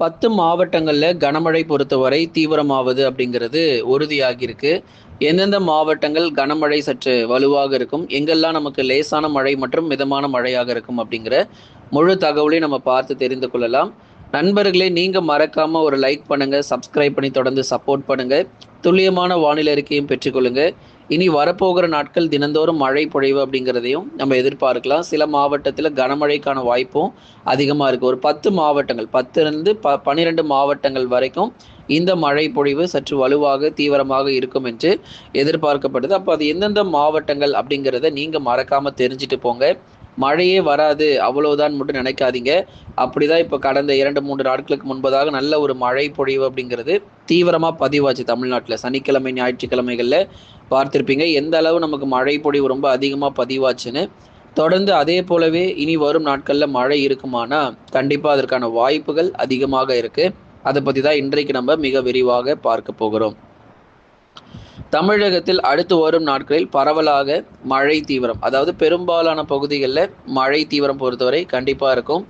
பத்து மாவட்டங்களில் கனமழை பொறுத்தவரை தீவிரமாவது அப்படிங்கிறது உறுதியாகியிருக்கு. எந்தெந்த மாவட்டங்கள் கனமழை சற்று வலுவாக இருக்கும் எங்கெல்லாம் நமக்கு லேசான மழை மற்றும் மிதமான மழையாக இருக்கும் அப்படிங்கிற முழு தகவலையும் நம்ம பார்த்து தெரிந்து கொள்ளலாம். நண்பர்களே நீங்கள் மறக்காமல் ஒரு லைக் பண்ணுங்கள் சப்ஸ்கிரைப் பண்ணி தொடர்ந்து சப்போர்ட் பண்ணுங்கள் துல்லியமான வானிலை அறிக்கையும் பெற்றுக்கொள்ளுங்கள் இனி வரப்போகிற நாட்கள் தினந்தோறும் மழை பொழிவு அப்படிங்கிறதையும் நம்ம எதிர்பார்க்கலாம். சில மாவட்டத்தில் கனமழைக்கான வாய்ப்பும் அதிகமாக இருக்குது ஒரு பத்து மாவட்டங்கள் பத்துலேருந்து ப பன்னிரெண்டு மாவட்டங்கள் வரைக்கும் இந்த மழை பொழிவு சற்று வலுவாக தீவிரமாக இருக்கும் என்று எதிர்பார்க்கப்படுது. அப்போ அது எந்தெந்த மாவட்டங்கள் அப்படிங்கிறத நீங்கள் மறக்காமல் தெரிஞ்சுட்டு போங்க. மழையே வராது அவ்வளவுதான் மட்டும் நினைக்காதீங்க. அப்படிதான் இப்போ கடந்த இரண்டு மூன்று நாட்களுக்கு முன்பதாக நல்ல ஒரு மழை பொழிவு அப்படிங்கிறது தீவிரமாக பதிவாச்சு தமிழ்நாட்டில். சனிக்கிழமை ஞாயிற்றுக்கிழமைகளில் பார்த்துருப்பீங்க. எந்த அளவு நமக்கு மழை பொழிவு ரொம்ப அதிகமாக பதிவாச்சுன்னு. தொடர்ந்து அதே போலவே இனி வரும் நாட்களில் மழை இருக்குமானா கண்டிப்பாக அதற்கான வாய்ப்புகள் அதிகமாக இருக்கு. அதை பற்றி தான் இன்றைக்கு நம்ம மிக விரிவாக பார்க்க போகிறோம். தமிழகத்தில் அடுத்து வரும் நாட்களில் பரவலாக மழை தீவிரம். அதாவது பெரும்பாலான பகுதிகளில் மழை தீவிரம் பொறுத்தவரை கண்டிப்பாக இருக்கும்.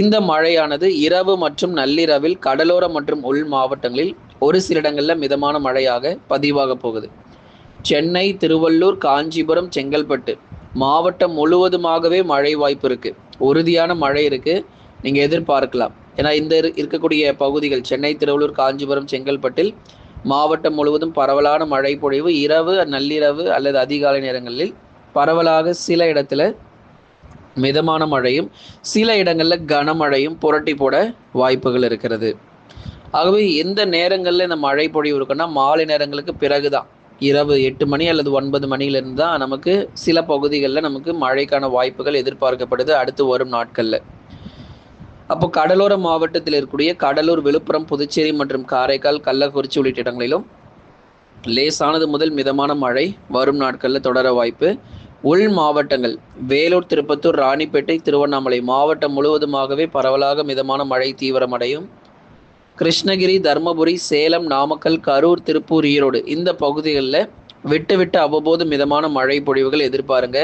இந்த மழையானது இரவு மற்றும் நள்ளிரவில் கடலோர மற்றும் உள் மாவட்டங்களில் ஒரு சில இடங்களில் மிதமான மழையாக பதிவாக போகுது. சென்னை திருவள்ளூர் காஞ்சிபுரம் செங்கல்பட்டு மாவட்டம் முழுவதுமாகவே மழை வாய்ப்பு இருக்கு. உறுதியான மழை இருக்கு. நீங்க எதிர்பார்க்கலாம். ஏன்னா இந்த இருக்கக்கூடிய பகுதிகள் சென்னை திருவள்ளூர் காஞ்சிபுரம் செங்கல்பட்டில் மாவட்டம் முழுவதும் பரவலான மழை பொழிவு இரவு நள்ளிரவு அல்லது அதிகாலை நேரங்களில் பரவலாக சில இடத்துல மிதமான மழையும் சில இடங்களில் கனமழையும் புரட்டி போட வாய்ப்புகள் இருக்கிறது. ஆகவே எந்த நேரங்களில் இந்த மழை பொழிவு இருக்குன்னா மாலை நேரங்களுக்கு பிறகுதான். இரவு எட்டு மணி அல்லது ஒன்பது மணியிலிருந்து தான் நமக்கு சில பகுதிகளில் நமக்கு மழைக்கான வாய்ப்புகள் எதிர்பார்க்கப்படுது அடுத்து வரும் நாட்களில். அப்போ கடலோர மாவட்டத்தில் இருக்கக்கூடிய கடலூர் விழுப்புரம் புதுச்சேரி மற்றும் காரைக்கால் கள்ளக்குறிச்சி உள்ளிட்ட இடங்களிலும் லேசானது முதல் மிதமான மழை வரும் நாட்களில் தொடர வாய்ப்பு. உள் மாவட்டங்கள் வேலூர் திருப்பத்தூர் ராணிப்பேட்டை திருவண்ணாமலை மாவட்டம் முழுவதுமாகவே பரவலாக மிதமான மழை தீவிரமடையும். கிருஷ்ணகிரி தருமபுரி சேலம் நாமக்கல் கரூர் திருப்பூர் ஈரோடு இந்த பகுதிகளில் விட்டு விட்டு அவ்வப்போது மிதமான மழை பொழிவுகள் எதிர்பாருங்க.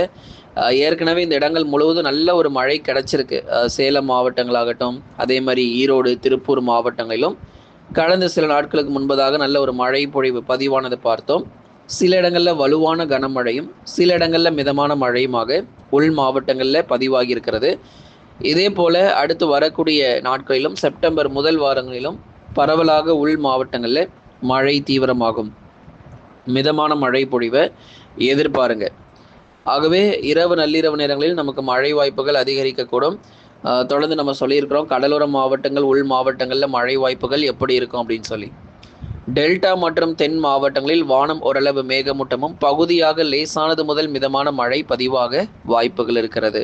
ஏற்கனவே இந்த இடங்கள் முழுவதும் நல்ல ஒரு மழை கிடைச்சிருக்கு. சேலம் மாவட்டங்களாகட்டும் அதே மாதிரி ஈரோடு திருப்பூர் மாவட்டங்களிலும் கடந்த சில நாட்களுக்கு முன்பதாக நல்ல ஒரு மழை பொழிவு பதிவானதை பார்த்தோம். சில இடங்களில் வலுவான கனமழையும் சில இடங்களில் மிதமான மழையுமாக உள் மாவட்டங்களில் பதிவாகி இருக்கிறது இதே போல அடுத்து வரக்கூடிய நாட்களிலும் செப்டம்பர் முதல் வாரங்களிலும் பரவலாக உள் மாவட்டங்களில் மழை தீவிரமாகும். மிதமான மழை பொழிவை எதிர்பாருங்க. ஆகவே இரவு நள்ளிரவு நேரங்களில் நமக்கு மழை வாய்ப்புகள் அதிகரிக்கக்கூடும். தொடர்ந்து நம்ம சொல்லியிருக்கிறோம் கடலோர மாவட்டங்கள் உள் மாவட்டங்களில் மழை வாய்ப்புகள் எப்படி இருக்கும் அப்படின்னு சொல்லி. டெல்டா மற்றும் தென் மாவட்டங்களில் வானம் ஓரளவு மேகமூட்டமும் பகுதியாக லேசானது முதல் மிதமான மழை பதிவாக வாய்ப்புகள் இருக்கிறது.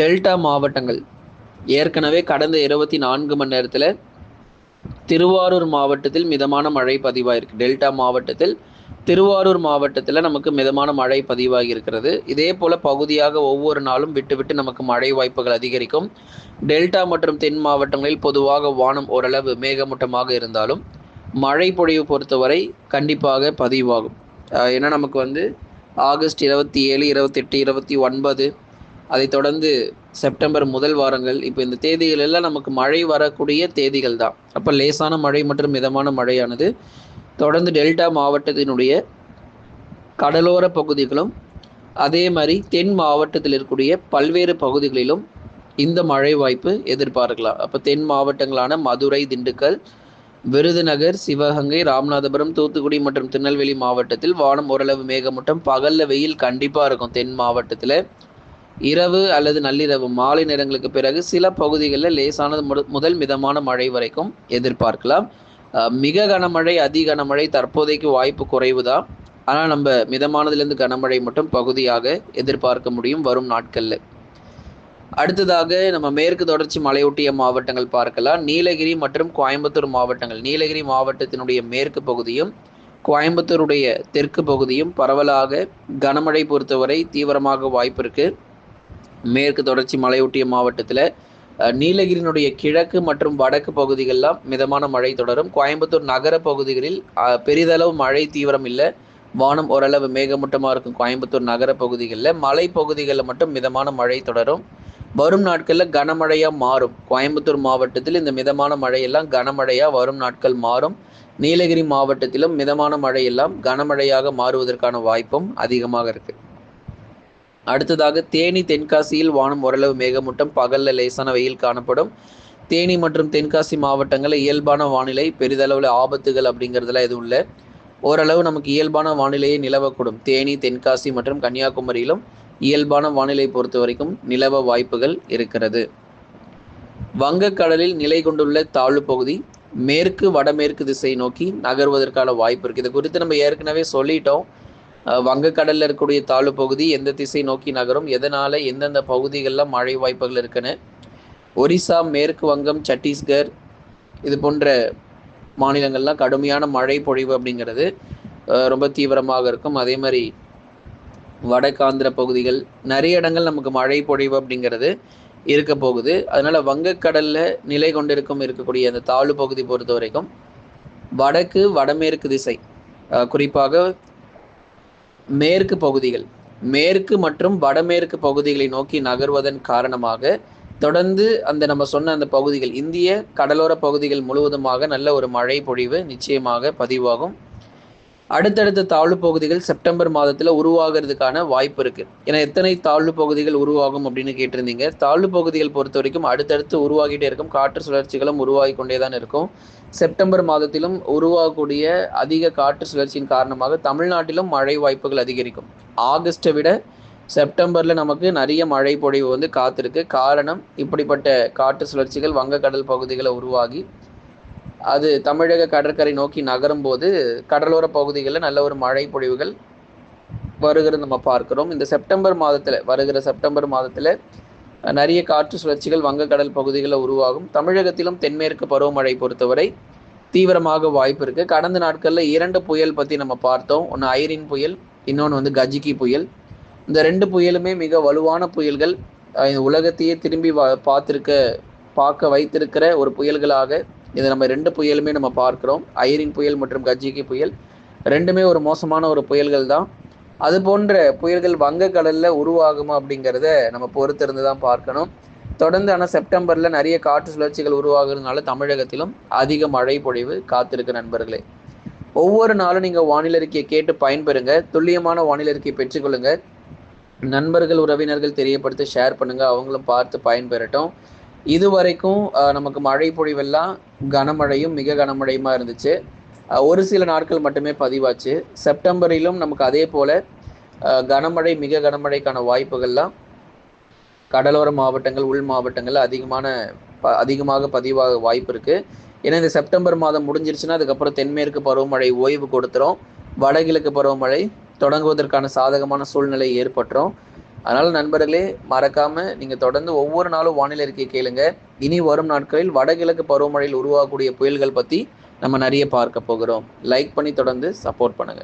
டெல்டா மாவட்டங்கள். ஏற்கனவே கடந்த இருபத்தி நான்கு மணி நேரத்தில் திருவாரூர் மாவட்டத்தில் மிதமான மழை பதிவாயிருக்கு. டெல்டா மாவட்டத்தில் திருவாரூர் மாவட்டத்தில் நமக்கு மிதமான மழை பதிவாகி இருக்கிறது. இதே போல பகுதியாக ஒவ்வொரு நாளும் விட்டு விட்டு நமக்கு மழை வாய்ப்புகள் அதிகரிக்கும். டெல்டா மற்றும் தென் மாவட்டங்களில் பொதுவாக வானம் ஓரளவு மேகமூட்டமாக இருந்தாலும் மழை பொழிவு பொறுத்தவரை கண்டிப்பாக பதிவாகும். ஏன்னா நமக்கு வந்து ஆகஸ்ட் இருபத்தி ஏழு இருபத்தெட்டு இருபத்தி ஒன்பது அதை தொடர்ந்து செப்டம்பர் முதல் வாரங்கள். இப்போ இந்த தேதிகள் எல்லாம் நமக்கு மழை வரக்கூடிய தேதிகள் தான். அப்போ லேசான மழை மற்றும் மிதமான மழையானது தொடர்ந்து டெல்டா மாவட்டத்தினுடைய கடலோர பகுதிகளும் அதே மாதிரி தென் மாவட்டத்தில் இருக்கக்கூடிய பல்வேறு பகுதிகளிலும் இந்த மழை வாய்ப்பு எதிர்பார்க்கலாம். அப்போ தென் மாவட்டங்களான மதுரை திண்டுக்கல் விருதுநகர் சிவகங்கை ராமநாதபுரம் தூத்துக்குடி மற்றும் திருநெல்வேலி மாவட்டத்தில் வானம் ஓரளவு மேகமூட்டம் பகலில் வெயில் கண்டிப்பாக இருக்கும் தென் மாவட்டத்தில். இரவு அல்லது நள்ளிரவு மாலை நேரங்களுக்கு பிறகு சில பகுதிகளில் லேசானது முதல் மிதமான மழை வரைக்கும் எதிர்பார்க்கலாம். மிக கனமழை அதி கனமழை தற்போதைக்கு வாய்ப்பு குறைவுதான். ஆனால் நம்ம மிதமானதுலேருந்து கனமழை மட்டும் பகுதியாக எதிர்பார்க்க முடியும் வரும் நாட்களில். அடுத்ததாக நம்ம மேற்கு தொடர்ச்சி மலையொட்டிய மாவட்டங்கள் பார்க்கலாம். நீலகிரி மற்றும் கோயம்புத்தூர் மாவட்டங்கள். நீலகிரி மாவட்டத்தினுடைய மேற்கு பகுதியும் கோயம்புத்தூருடைய தெற்கு பகுதியும் பரவலாக கனமழை பொறுத்தவரை தீவிரமாக வாய்ப்பு இருக்கு. மேற்கு தொடர்ச்சி மலையொட்டிய மாவட்டத்தில் நீலகிரியினுடைய கிழக்கு மற்றும் வடக்கு பகுதிகளெலாம் மிதமான மழை தொடரும். கோயம்புத்தூர் நகர பகுதிகளில் பெரிதளவு மழை தீவிரம் இல்லை. வானம் ஓரளவு மேகமூட்டமாக இருக்கும் கோயம்புத்தூர் நகர பகுதிகளில். மலை பகுதிகளில் மட்டும் மிதமான மழை தொடரும். வரும் நாட்களில் கனமழையாக மாறும். கோயம்புத்தூர் மாவட்டத்தில் இந்த மிதமான மழையெல்லாம் கனமழையாக வரும் நாட்கள் மாறும். நீலகிரி மாவட்டத்திலும் மிதமான மழையெல்லாம் கனமழையாக மாறுவதற்கான வாய்ப்பும் அதிகமாக இருக்குது அடுத்ததாக தேனி தென்காசியில் வானம் ஓரளவு மேகமூட்டம் பகல்ல லேசான வெயில் காணப்படும். தேனி மற்றும் தென்காசி மாவட்டங்களில் இயல்பான வானிலை பெரிதளவில் ஆபத்துகள் அப்படிங்கிறதுலாம் எதுவும் இல்லை. ஓரளவு நமக்கு இயல்பான வானிலையே நிலவக்கூடும். தேனி தென்காசி மற்றும் கன்னியாகுமரியிலும் இயல்பான வானிலை பொறுத்த வரைக்கும் நிலவ வாய்ப்புகள் இருக்கிறது. வங்கக்கடலில் நிலை கொண்டுள்ள தாழ்வு பகுதி மேற்கு வடமேற்கு திசை நோக்கி நகர்வதற்கான வாய்ப்பு இருக்குது இது குறித்து நம்ம ஏற்கனவே சொல்லிட்டோம். வங்கக்கடலில் இருக்கக்கூடிய தாழ்வு பகுதி எந்த திசை நோக்கி நகரும் எதனால எந்தெந்த பகுதிகளில் மழை வாய்ப்புகள் இருக்குன்னு. ஒரிசா மேற்கு வங்கம் சத்தீஸ்கர் இது போன்ற மாநிலங்கள்லாம் கடுமையான மழை பொழிவு அப்படிங்கிறது ரொம்ப தீவிரமாக இருக்கும். அதே மாதிரி வடக்காந்திர பகுதிகள் நிறைய இடங்கள் நமக்கு மழை பொழிவு அப்படிங்கிறது இருக்க போகுது. அதனால வங்கக்கடல்ல நிலை கொண்டிருக்கும் இருக்கக்கூடிய அந்த தாழ்வு பகுதி பொறுத்த வரைக்கும் வடக்கு வடமேற்கு திசை குறிப்பாக மேற்கு பகுதிகள். மேற்கு மற்றும் வடமேற்கு பகுதிகளை நோக்கி நகர்வதன் காரணமாக தொடர்ந்து அந்த நம்ம சொன்ன அந்த பகுதிகள் இந்திய கடலோர பகுதிகள் முழுவதுமாக நல்ல ஒரு மழை பொழிவு நிச்சயமாக பதிவாகும். அடுத்தடுத்த தாழ்வு பகுதிகள் செப்டம்பர் மாதத்தில் உருவாகிறதுக்கான வாய்ப்பு இருக்கு. ஏன்னா எத்தனை தாழ்வு பகுதிகள் உருவாகும் அப்படின்னு கேட்டிருந்தீங்க. தாழ்வு பகுதிகள் பொறுத்த வரைக்கும் அடுத்தடுத்து உருவாகிட்டே இருக்கும். காற்று சுழற்சிகளும் உருவாகி கொண்டே தான் இருக்கும். செப்டம்பர் மாதத்திலும் உருவாகக்கூடிய அதிக காற்று சுழற்சியின் காரணமாக தமிழ்நாட்டிலும் மழை வாய்ப்புகள் அதிகரிக்கும். ஆகஸ்ட்டை விட செப்டம்பரில் நமக்கு நிறைய மழை பொழிவு வந்து காத்திருக்கு. காரணம் இப்படிப்பட்ட காற்று சுழற்சிகள் வங்கக்கடல் பகுதிகளை உருவாகி அது தமிழக கடற்கரை நோக்கி நகரும் போது கடலோர பகுதிகளில் நல்ல ஒரு மழை பொழிவுகள் வருகிறது நம்ம பார்க்கிறோம். இந்த செப்டம்பர் மாதத்தில் வருகிற செப்டம்பர் மாதத்தில் நிறைய காற்று சுழற்சிகள் வங்கக்கடல் பகுதிகளில் உருவாகும். தமிழகத்திலும் தென்மேற்கு பருவமழை பொறுத்தவரை தீவிரமாக வாய்ப்பு இருக்குது கடந்த நாட்களில் இரண்டு புயல் பற்றி நம்ம பார்த்தோம். ஒன்று ஐரின் புயல் இன்னொன்று வந்து கஜிகி புயல். இந்த ரெண்டு புயலுமே மிக வலுவான புயல்கள். உலகத்தையே திரும்பி பார்த்துருக்க பார்க்க வைத்திருக்கிற ஒரு புயல்களாக இதை நம்ம ரெண்டு புயலுமே நம்ம பார்க்குறோம். ஐரின் புயல் மற்றும் கஜிகி புயல். ரெண்டுமே ஒரு மோசமான ஒரு புயல்கள் தான். அது போன்ற புயல்கள் வங்கக்கடலில் உருவாகுமா அப்படிங்கிறத நம்ம பொறுத்திருந்து தான் பார்க்கணும். தொடர்ந்து ஆனால் செப்டம்பரில் நிறைய காற்று சுழற்சிகள் உருவாகிறதுனால தமிழகத்திலும் அதிக மழை பொழிவு காத்திருக்கு நண்பர்களே. ஒவ்வொரு நாளும் நீங்கள் வானிலை அறிக்கையை கேட்டு பயன்பெறுங்க. துல்லியமான வானிலை அறிக்கையை பெற்றுக்கொள்ளுங்க. நண்பர்கள் உறவினர்கள் தெரியப்படுத்தி ஷேர் பண்ணுங்கள் அவங்களும் பார்த்து பயன்பெறட்டும். இது வரைக்கும் நமக்கு மழை பொழிவெல்லாம் கனமழையும் மிக கனமழையுமா இருந்துச்சு. ஒரு சில நாட்கள் மட்டுமே பதிவாச்சு. செப்டம்பரிலும் நமக்கு அதே போல கனமழை மிக கனமழைக்கான வாய்ப்புகள்லாம் கடலோர மாவட்டங்கள் உள் மாவட்டங்கள் அதிகமான அதிகமாக பதிவாக வாய்ப்பு இருக்கு. ஏன்னா இந்த செப்டம்பர் மாதம் முடிஞ்சிருச்சுன்னா அதுக்கப்புறம் தென்மேற்கு பருவமழை ஓய்வு கொடுத்துரும். வடகிழக்கு பருவமழை தொடங்குவதற்கான சாதகமான சூழ்நிலை ஏற்பட்டுரும். அதனால நண்பர்களே மறக்காம நீங்க தொடர்ந்து ஒவ்வொரு நாளும் வானிலை இருக்கை கேளுங்க. இனி வரும் நாட்களில் வடகிழக்கு பருவமழையில் உருவாகக்கூடிய புயல்கள் பத்தி நம்ம நிறைய பார்க்க போகிறோம். லைக் பண்ணி தொடர்ந்து சப்போர்ட் பண்ணுங்க.